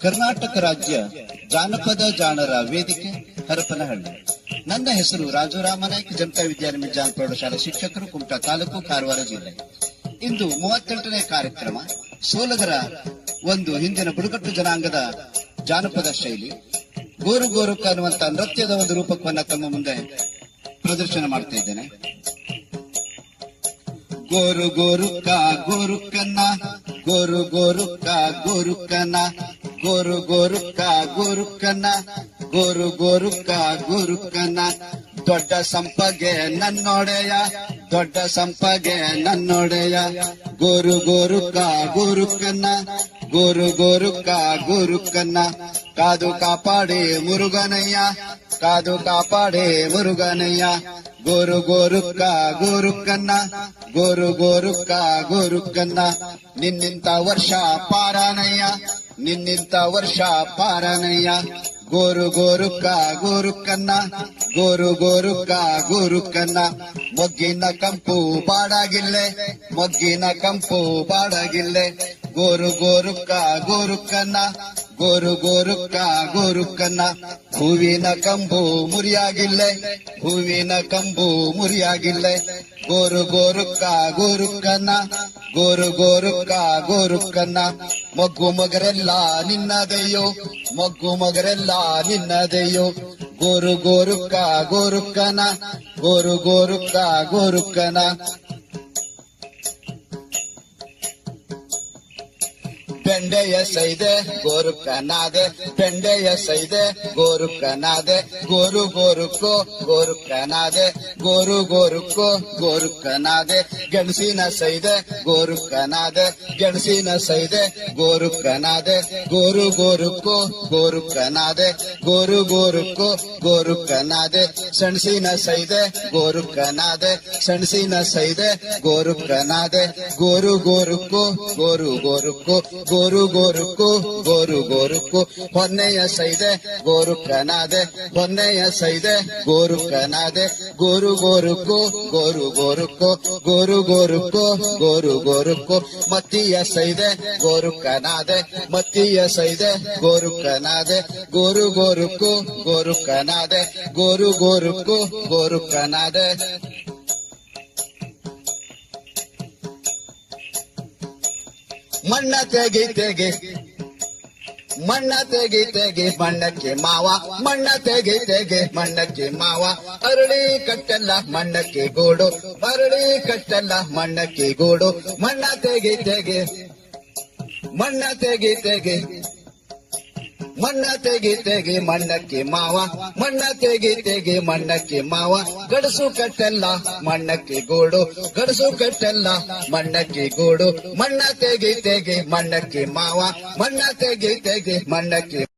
ಕರ್ನಾಟಕ ರಾಜ್ಯ ಜಾನಪದ ಜಾಣರ ವೇದಿಕೆ ಹರಪನಹಳ್ಳಿ. ನನ್ನ ಹೆಸರು ರಾಜುರಾಮ ನಾಯ್ಕ ಜನತಾ ವಿದ್ಯಾನಿಮಿಜಾನ್ ಜಾನ್ ಪ್ರೌಢಶಾಲಾ ಶಿಕ್ಷಕರು, ಕುಮಟಾ ತಾಲೂಕು ಕಾರವಾರ ಜಿಲ್ಲೆ. ಇಂದು ಮೂವತ್ತೆಂಟನೇ ಕಾರ್ಯಕ್ರಮ, ಸೋಲಗರ ಒಂದು ಹಿಂದಿನ ಬುಡಕಟ್ಟು ಜನಾಂಗದ ಜಾನಪದ ಶೈಲಿ. ಗೋರು ಗೋರುಕ ಅನ್ನುವಂತ ನೃತ್ಯದ ಒಂದು ರೂಪಕವನ್ನ ತಮ್ಮ ಮುಂದೆ ಪ್ರದರ್ಶನ ಮಾಡ್ತಾ ಇದ್ದೇನೆ. ಗೋರು ಗೋರುಕ ಗೋರುಕನ್ನ ಗೋರು ಗೋರುಕ ಗೋರುಕನ್ನ ಗೋರು ಗೋರುಕ ಗೋರುಕನ್ನ ಗೋರು ಗೋರುಕ ಗೋರುಕನ್ನ ದೊಡ್ಡ ಸಂಪಗೆ ನನ್ನೊಡೆಯ, ದೊಡ್ಡ ಸಂಪಗೆ ನನ್ನೊಡೆಯ. ಗೋರು ಗೋರುಕ ಗೋರುಕನ್ನ ಗೋರು ಗೋರುಕ ಗೋರುಕನ್ನ ಕಾದು ಕಾಪಾಡಿ ಮುರುಗನಯ್ಯ, ಕಾದು ಕಾಪಾಡಿ ಮುರುಗನಯ್ಯ. ಗೋರು ಗೋರುಕ್ಕ ಗೋರುಕ್ಕನ್ನ ಗೋರು ಗೋರುಕ್ಕ ಗೋರುಕ್ಕನ್ನ ನಿನ್ನಿಂತ ವರ್ಷ ಪಾರಾನಯ್ಯ ನಿನ್ನಿಂತ ವರ್ಷ ಪಾರನಯ್ಯ. ಗೋರು ಗೋರುಕ್ಕ ಗೋರುಕ್ಕನ್ನ, ಗೋರು ಗೋರುಕ್ಕ ಗೋರುಕ್ಕನ್ನ. ಮೊಗ್ಗಿನ ಕಂಪು ಬಾಡಾಗಿಲ್ಲೆ ಮೊಗ್ಗಿನ ಕಂಪು ಬಾಡಾಗಿಲ್ಲೆ ಗೋರು ಗೋರುಕ್ಕ ಗೋರುಕ್ಕನ್ನ, ಗೋರು ಗೋರುಕ್ಕ ಗೋರುಕ್ಕನ್ನ. ಹೂವಿನ ಕಂಬು ಮುರಿಯಾಗಿಲ್ಲೆ, ಹೂವಿನ ಕಂಬು ಮುರಿಯಾಗಿಲ್ಲೆ. ಗೋರು ಗೋರು ಗೋರುಕ್ಕ ಗೋರುಕ್ಕನ್ನ ಮಗ್ಗು ಮಗರೆಲ್ಲ ನಿನ್ನದೆಯೋ ಮಗ್ಗು ಮಗರೆಲ್ಲ ನಿನ್ನದೆಯೋ ಗೋರು ಗೋರುಕ್ಕ ಗೋರುಕ್ಕನ ಗೋರು ಗೋರುಕ್ಕ ಗೋರುಕ್ಕನ பெண்டைய செய்த கோருக்கநாத பெண்டைய செய்த கோருக்கநாத கோரு கோருக்கோ கோருக்கநாத கோரு கோருக்கோ கோருக்கநாத கணசின செய்த கோருக்கநாத கணசின செய்த கோருக்கநாத கோரு கோருக்கோ கோருக்கநாத கோரு கோருக்கோ கோருக்கநாத சன்சின செய்த கோருக்கநாத சன்சின செய்த கோருக்கநாத கோரு கோருக்கோ கோரு கோருக்கோ ಗೋರು ಗೋರುಕು ಗೋರು ಗೋರುಕು ಹೊನ್ನೆಯ ಸೈದೆ ಗೋರು ಕನಾದೆ ಹೊನ್ನೆಯ ಸೈದೆ ಗೋರು ಕನಾದೆ ಗೋರು ಗೋರುಕು ಗೋರು ಗೋರುಕು ಗೋರು ಗೋರುಕು ಗೋರು ಗೋರುಕು ಮತ್ತಿಯ ಸೈದೆ ಗೋರು ಕನಾದೆ ಮತ್ತಿಯ ಸೈದೆ ಗೋರು ಕನಾದೆ ಗೋರು ಗೋರುಕು ಗೋರು ಕನಾದೆ ಗೋರು ಗೋರುಕು ಗೋರು ಕನಾದೆ ಮಣ್ಣ ತೆಗಿ ತೆಗೆ. ಮಣ್ಣ ತೆಗಿ ತೆಗೆ, ಮಣ್ಣಕ್ಕೆ ಮಾವ. ಮಣ್ಣ ತೆಗಿ ತೆಗೆ, ಮಣ್ಣಕ್ಕೆ ಮಾವ. ಅರಳಿ ಕಟ್ಟಲ್ಲ, ಮಣ್ಣಕ್ಕೆ ಗೂಡು. ಅರಳಿ ಕಟ್ಟಲ್ಲ, ಮಣ್ಣಕ್ಕೆ ಗೂಡು. ಮಣ್ಣ ತೆಗಿ ತೆಗೆ. ಮಣ್ಣ ತೆಗಿ ತೆಗಿ. ಮಣ್ಣ ತೆಗಿ ತೆಗಿ ಮಣ್ಣಕ್ಕೆ ಮಾವ, ಮಣ್ಣ ತೆಗಿ ತೆಗಿ ಮಣ್ಣಕ್ಕೆ ಮಾವ, ಗಡಸು ಕಟ್ಟೆಲ್ಲ ಮಣ್ಣಕ್ಕೆ ಗೂಡು, ಗಡಸು ಕಟ್ಟೆಲ್ಲ ಮಣ್ಣಕ್ಕೆ ಗೂಡು, ಮಣ್ಣ ತೆಗಿ ತೆಗಿ ಮಣ್ಣಕ್ಕೆ ಮಾವ, ಮಣ್ಣ ತೆಗಿ ತೆಗಿ ಮಣ್ಣಕ್ಕೆ